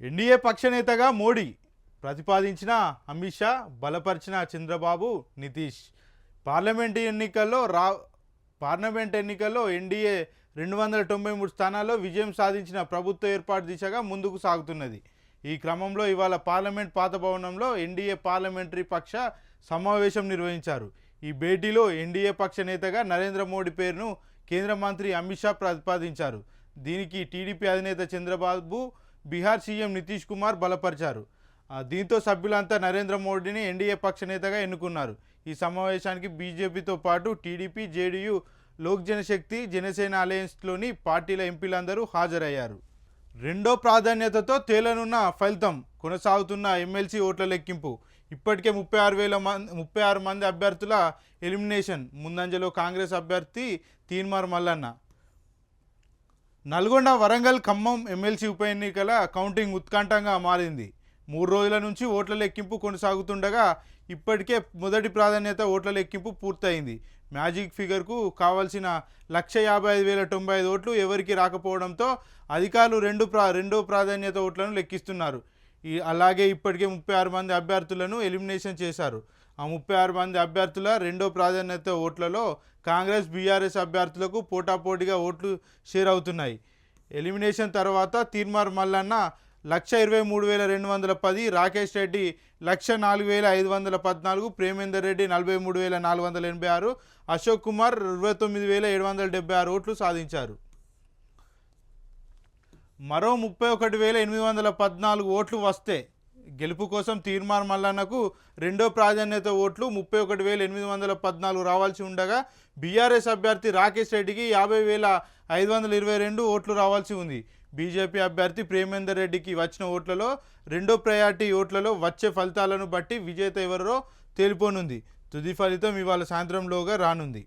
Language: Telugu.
ఎన్డీఏ పక్షనేతగా మోడీ ప్రతిపాదించిన అమిత్ షా బలపరిచిన చంద్రబాబు నితీష్. పార్లమెంటు ఎన్నికల్లో రా పార్లమెంట్ ఎన్నికల్లో ఎన్డీఏ రెండు వందల తొంభై మూడు స్థానాల్లో విజయం సాధించిన ప్రభుత్వ ఏర్పాటు దిశగా ముందుకు సాగుతున్నది. ఈ క్రమంలో ఇవాళ పార్లమెంట్ పాత భవనంలో ఎన్డీఏ పార్లమెంటరీ పక్ష సమావేశం నిర్వహించారు. ఈ భేటీలో ఎన్డీఏ పక్ష నేతగా నరేంద్ర మోడీ పేరును కేంద్ర మంత్రి అమిత్ షా ప్రతిపాదించారు. దీనికి టీడీపీ అధినేత చంద్రబాబు బీహార్ సీఎం నితీష్ కుమార్ బలపరిచారు. దీంతో సభ్యులంతా నరేంద్ర మోడీని ఎన్డీఏ పక్ష నేతగా ఎన్నుకున్నారు. ఈ సమావేశానికి బీజేపీతో పాటు టీడీపీ జేడీయూ లోక్ జనశక్తి జనసేన అలయన్స్లోని పార్టీల ఎంపీలందరూ హాజరయ్యారు. రెండో ప్రాధాన్యతతో తేలనున్న ఫలితం కొనసాగుతున్న ఎమ్మెల్సీ ఓట్ల లెక్కింపు. ఇప్పటికే ముప్పై ఆరు వేల మంది ముప్పై ఆరు మంది అభ్యర్థుల ఎలిమినేషన్. ముందంజలో కాంగ్రెస్ అభ్యర్థి తీన్మార్ మల్లన్న. నల్గొండ వరంగల్ ఖమ్మం ఎమ్మెల్సీ ఉప ఎన్నికల కౌంటింగ్ ఉత్కంఠంగా మారింది. మూడు రోజుల నుంచి ఓట్ల లెక్కింపు కొనసాగుతుండగా ఇప్పటికే మొదటి ప్రాధాన్యత ఓట్ల లెక్కింపు పూర్తయింది. మ్యాజిక్ ఫిగర్కు కావాల్సిన లక్ష యాభై ఐదు వేల తొంభై ఐదు ఓట్లు ఎవరికి రాకపోవడంతో అధికారులు రెండు ప్రా రెండో ప్రాధాన్యత ఓట్లను లెక్కిస్తున్నారు. ఈ అలాగే ఇప్పటికే ముప్పై ఆరు మంది అభ్యర్థులను ఎలిమినేషన్ చేశారు. ఆ ముప్పై ఆరు మంది అభ్యర్థుల రెండో ప్రాధాన్యత ఓట్లలో కాంగ్రెస్ బీఆర్ఎస్ అభ్యర్థులకు పోటాపోటీగా ఓట్లు షేర్ అవుతున్నాయి ఎలిమినేషన్ తర్వాత తీర్మార్ మల్లన్న లక్ష ఇరవై మూడు వేల రెండు వందల పది రాకేష్ రెడ్డి లక్ష నాలుగు వేల ఐదు వందల పద్నాలుగు ప్రేమేందర్ రెడ్డి నలభై మూడు వేల నాలుగు వందల ఎనభై ఆరు అశోక్ కుమార్ ఇరవై తొమ్మిది వేల ఏడు వందల డెబ్బై ఆరు ఓట్లు సాధించారు. మరో ముప్పై ఒకటి వేల ఎనిమిది వందల పద్నాలుగు ఓట్లు వస్తే గెలుపు కోసం తీర్మార్ మల్లన్నకు రెండో ప్రాధాన్యత ఓట్లు ముప్పై ఒకటి వేల ఎనిమిది వందల పద్నాలుగు రావాల్సి ఉండగా బీఆర్ఎస్ అభ్యర్థి రాకేష్ రెడ్డికి యాభై వేల ఐదు వందల ఇరవై రెండు ఓట్లు రావాల్సి ఉంది. బీజేపీ అభ్యర్థి ప్రేమేందర్ రెడ్డికి వచ్చిన ఓట్లలో రెండో ప్రయారిటీ ఓట్లలో వచ్చే ఫలితాలను బట్టి విజేత ఎవరో తేలిపోనుంది. తుది ఫలితం ఇవాళ సాయంత్రంలోగా రానుంది.